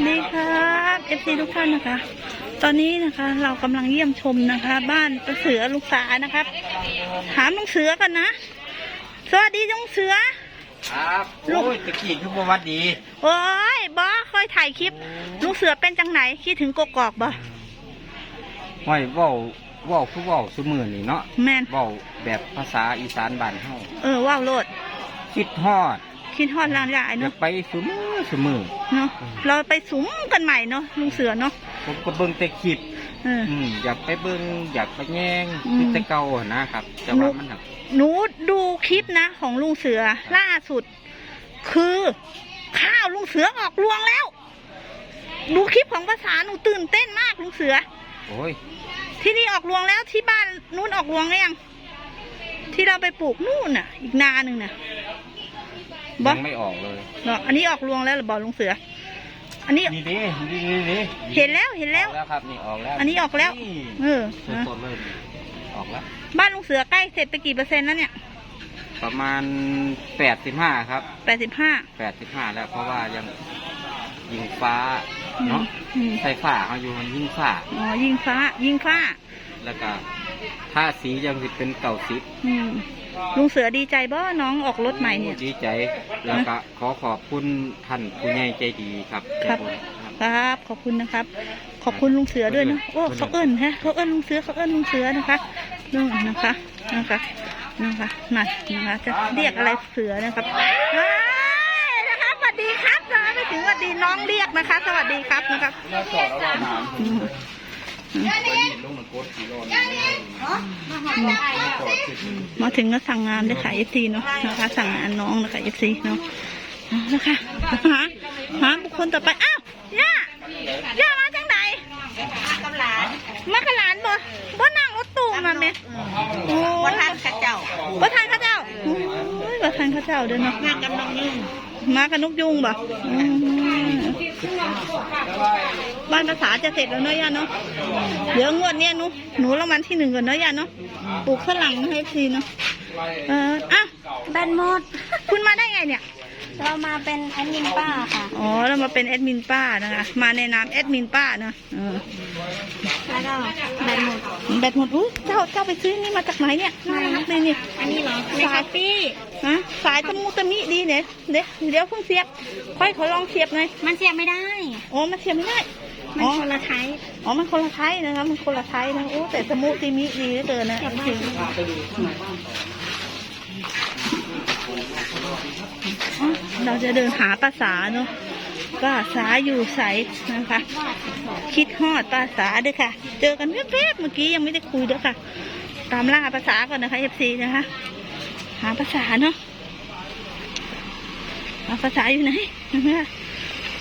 วัสดีครับเอฟซีทุกท่านนะคะ ตอนนี้นะคะเรากำลังเยี่ยมชมนะคะ บ้านป้าเสือลูกสานะครับ ถามลุงเสือกันนะ สวัสดีลุงเสือ ครับลูโอ้กยตะกี้ทุกประวัติดีโอ้ยบอคอยถ่ายคลิปลุงเสือเป็นจังไหนคิดถึงกกอกบ่ห้อยเว้าเว้าคือเว้าสมือนี่เนาะแมนเว้าแบบภาษาอีสานบ้านเฮาเออว้าวโลดคิดฮอด คิดฮอดลานยายอยาเนาะกไปสมือสมือเนาะ เราไปสุมกันใหม่เนาะลุงเสือเนาะ ผมก็เบิ่งแต่คลิปเออ อืมอยากไปเบิ่งอยากไปแย่งอืม คือแต่เก่าอะนะครับ แต่ว่ามันหนักหนูดูคลิปนะ ของลุงเสือล่าสุด คือข้าวลุงเสือออกรวงแล้ว ดูคลิปของภาษาหนูตื่นเต้นมากลุงเสือ โอ้ยที่นี่ออกรวงแล้วที่บ้านนู้นออกรวงหรือยังที่เราไปปลูกนู่นน่ะ อีกนาหนึ่งน่ะ บอยังไม่ออกเลยบอกอันนี้ออกรวงแล้วเหรือบอลุงเสือ อันนี้นี่ดินี่นี่นี่เห็นแล้วเห็นแล้วออกแล้วครับนี่ออกแล้วอันนี้ออกแล้วนี่เออสดๆเลยนี่ออกแล้ว บ้านลุงเสือใกล้เสร็จไปกี่เปอร์เซ็นต์แล้วเนี่ยประมาณแปดสิบห้าครับแปดสิบห้าแปดสิบห้าแล้วเพราะว่ายังยิงฟ้าเนาะอืมใส่ฝ้าเขาอยู่มันยิงฟ้าอ๋อยิงฟ้า ยิงฟ้า แล้วก็ถ้าสียังสิเป็นเก่าสิบอืม ลุงเสือดีใจบ่น้องออกรถใหม่เนี่ย ดีใจแล้วก็ขอขอบคุณท่านผู้ใหญ่ใจดีครับครับใจบุญครับ ครับ ขอบคุณนะครับ ขอบคุณลุงเสือด้วยนะโอ้เขาเอิ้นฮะเขาเอิ้นลุงเสือเขาเอิ้นลุงเสือนะคะนู่นนะคะนะคะนะคะนั่นนะคะจะเรียกอะไรเสือนะครับเฮ้ยนะคะสวัสดีครับนะไม่ถึงสวัสดีน้องเรียกนะคะ สวัสดีครับนะครับ อืมอืมมาถึงก็สั่งงานเลยค่ะเอฟซีเนาะนะคะสั่งงานน้องนะคะเอฟซีเนาะเอานะคะหาหาบุคคลต่อไปอ้าวย่าย่ามาจังไหนมากับหลานมากับหลานบ่บ่นั่งรถตู้มาไหมโอ้ว่าท่านข้าเจ้าบ่ทานข้าวเจ้าโอ้ยบ่ทานข้าวเจ้าเด้อเนาะงานกำลังยุ่งมากับนกยุงบ่อืม บ้านภาษาจะเสร็จแล้วเนาะย่าเนาะเดี๋ยวงวดเนี้ยหนูหนูรางวัลที่หนึ่งก่อนเนาะย่าเนาะปลูกฝรั่งให้ทีเนาะเอออะแบนหมด คุณมาได้ไงเนี่ย เรามาเป็นแอดมินป้าค่ะ อ๋อเรามาเป็นแอดมินป้านะคะ มาในนามแอดมินป้าเนาะเออ แล้วก็แบนหมดแบตหมดอุ้ยเจ้าเจ้าไปซื้อนี่มาจากไหนเนี่ยน่ารักเลยนี่อันนี้เหรอในช้อปปี้ฮะสายตะมูตะมิดีเนี่ยเดี๋ยวเดี๋ยวเพิ่งเสียบ ค่อยขอลองเสียบหน่อยมันเสียบไม่ได้อ๋อมันเสียบไม่ได้มันอ๋อคนละไทยอ๋อ มันคนละไทยนะคะมันคนละไทยนะโอ้แต่สมูติมิดีเหลือเกินนะเสียบได้จริงอ๋อเราจะเดินหาภาษาเนาะ ป้าษาอยู่ใสนะคะ คิดฮอดภาษาด้วยค่ะ เจอกันแวบๆเมื่อกี้ยังไม่ได้คุยด้วยค่ะ ตามล่าภาษาก่อนนะคะเอฟซีนะคะ หาภาษาเนาะหาภาษาอยู่ไหนนะคะ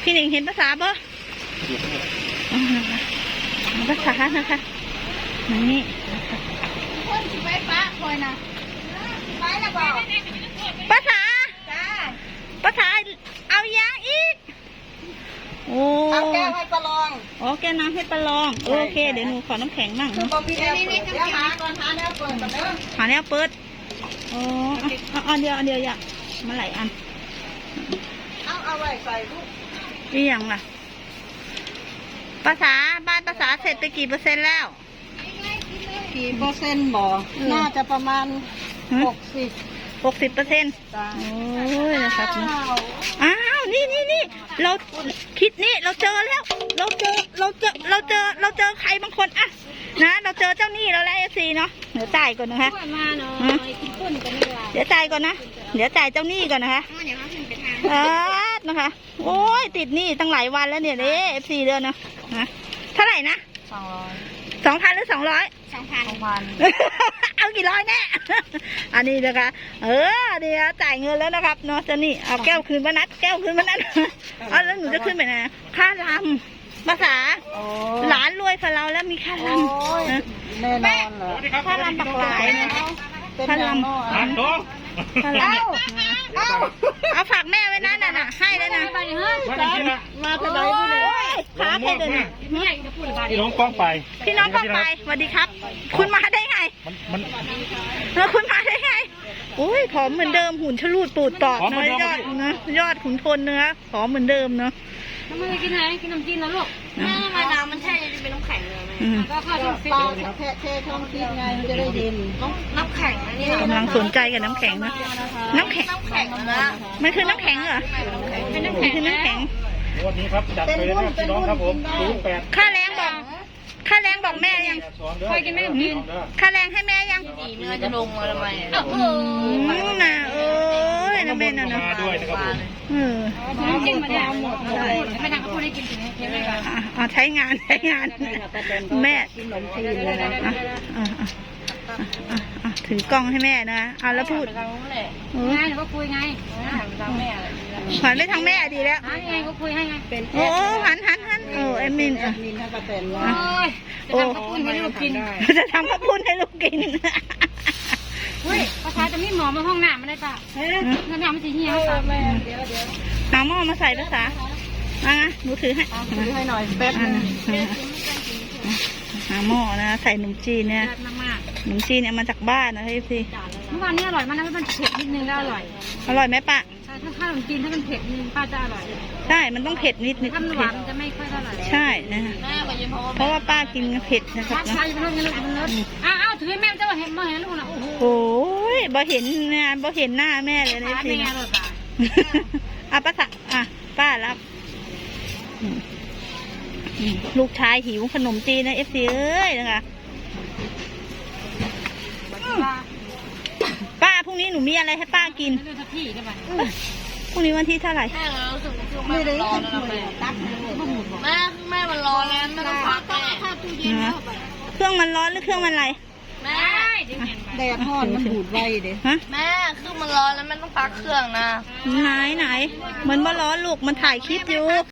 พี่หนิงเห็นภาษาปะอ่าภาษานะคะนี่คนสิไปป้าคอยนะไปนะบอกภาษาจ้าภาษาเอายางอีกโอ้เอาแก้ว ให้ประลองโอแกวน้ำให้ประลอง โอเค เดี๋ยวหนูขอน้ำแข็งมั่งคือเนาะบ่มีแอร์เปิดเดี๋ยวหาก่อนหาแนวเปิดก่อนเด้อหาแนวเปิดโอ้เอาเอาอันเดียวอันเดียวอย่ามาหลายอันเอาเอาไว้ใส่ลูกนี่ยังล่ะ ภาษาบ้านภาษาเสร็จไปกี่เปอร์เซ็นต์แล้ว กี่เปอร์เซ็นต์บ่น่าจะประมาณหกสิบหกสิบเปอร์เซ็นต์จ้าโอ้ยนะครับเนอะอ้าวอ้าว นี่นี่นี่เราคิดนี่เราเจอแล้ว เราเจอเราเจอเราเจอเราเจอใครบางคนอะนะเราเจอเจ้าหนี้เราแล้วเอซีเนาะเดี๋ยวจ่ายก่อนนะคะมาหน่อยกินปุ้นกันดีกว่าเดี๋ยวจ่ายก่อนนะเดี๋ยวจ่ายเจ้าหนี้ก่อนนะคะเดี๋ยวมาขึ้นไปทางเออนะคะ โอ้ยติดหนี้ตั้งหลายวันแล้วเนี่ยเด้เอฟซีเดือนนะนะเท่าไหร่นะสองร้อย สองพันหรือสองร้อย สองพันสองพันเอากี่ร้อยแน่ อันนี้นะคะ เออเดี๋ยวจ่ายเงินแล้วนะครับเนาะเจะนี่ เอาแก้วคืนมานัด แก้วคืนมานัดเอาแล้วหนูจะขึ้นไปไหนค่าลำภาษาโอ้หลานรวยกว่าเราแล้วมีค่าลโอ้ยำนะแน่นอนเหรอค่าลำปักหลายนะ เป็นค่าแนวลำโน้ค่าลเอ้าำเอ้าเอาฝากแม่ไว้นั่นน่ะนะให้แล้วนะมาทางไหนพี่เนี่ยโอ้ยขาเพชรเลยนะพี่น้องกล้องไป พี่น้องก็ไปสวัสดีครับ คุณมาได้ไง มันมันเออคุณมาได้ไงอุ้ยผอมเหมือนเดิมหุ่นชะลูดปูดตอบผอมเหมืเนื้อนอเดิมยอดนะยอดขุนพลเนื้อผอมเหมือนเดิมเนาะน้ำมันกินไหนกินน้ำจีนแล้วลูก ก็เข้าช่องฟิตปลาแค่เทช่องฟิตไงมันจะได้เย็นน้ำแข็งนะเนี่ยกำลังสนใจกับน้ำแข็งนะ น้ำแข็ง น้ำแข็งนะมันคือน้ำแข็งเหรอเป็นน้ำมัแข็นงคือน้ำแข็งวันนี้ครับจัดไปเลยนะพี่น้องครับผมศูนย์แปดค่าแรงบอกค่าแรงบอกแม่ยังสองเด้อเคยกินไหมน้ำจีนค่าแรงให้แม่ยังอีเมื่อจะลงมาทำไมโอ้โหอืมน่ะเอ้ ยน้ำเบนน่ะนะมาด้วยนะครับผมเออน้ำจิ้มมาเนี่ยไม่ดังก็พูดได้กินถึงเพียงเลยค่ะอะอะใช้งานใช้งานแม่กินขนมจีนเลยนะอะอะอะอะอะถือกล้องให้แม่นะเอาแล้วพูดดังนั่นแหละเออไงหนูก็คุยไงดังแม่อะไรหันไปทางแม่ดีแล้วอะไงก็คุยให้ไงเป็นโอ้โอ้หันหันหันโอ้เอมมินแออะดมินให้ป้าแตนโอ้นะยจะทำข้าวปุ้นให้ลูกกินจะทำข้าวปุ้นให้ลูกกิน เฮ้ยภาษาจะไม่หมอมาห้องน้ำไม่ได้ป่ะน้ำน้ำมันจะเหี่ยวป่ะเดี๋ยวเดี๋ยวหาหม้อมาใส่ภาษาอะนะหนูถือให้เอาซื้อให้หน่อยแป๊บอะนึงนะหาหม้อนะใส่ขนมจีนเนี่ยเลิศมากขนมจีนเนี่ยมาจากบ้านนะพี่พี่ๆเมื่อวานนี้อร่อยมากนะมันเผ็ดนิดนึงก็อร่อย อร่อยไหมปะใช่ถ้าข้าวขนมจีนถ้ามันเผ็ดนิดนึงป้าจะอร่อยใช่มันต้องเผ็ดนิดนิดถ้ามันหเผ็วาดนมันจะไม่ค่อยเท่าไหร่ใช่นะฮะแม่ไปยืนเพราะเพราะว่าป้ากินเผ็ดนะครัป้าบนะชายจะ บ่เห็นงานบ่เห็นหน้าแม่เลยนะป้าพี่เป็นไงรถอะอะป้าสะอะป้ารับอืมอืมลูกชายหิวขนมจีนนะเอฟซีเอ้ยนะคะป้าป้าพรุ่งนี้หนูมีอะไรให้ป้ากินไม่รู้สักที่ได้ไหมพรุ่งนี้วันที่เท่าไหร่แม่เรารู้สึกช่วงไม่แม่ได้ร้อนให้แล้วช่วยแม่ตักให้หมดแม่แม่มันร้อนแล้วไม่ต้องพักแม่ถ้าตู้เย็นนะเข้าไปเครื่องมันร้อนหรือเครื่องมันอะไรแม่เดี๋ยวเห็นไปแดดฮ้อนมันบูดไวเด้ฮะแม่เครื่องมันร้อนแล้วแม่ต้องพักเครื่องนะไหนไหนเหมือนว่าร้อนลูกมันถ่ายคลิปอยู่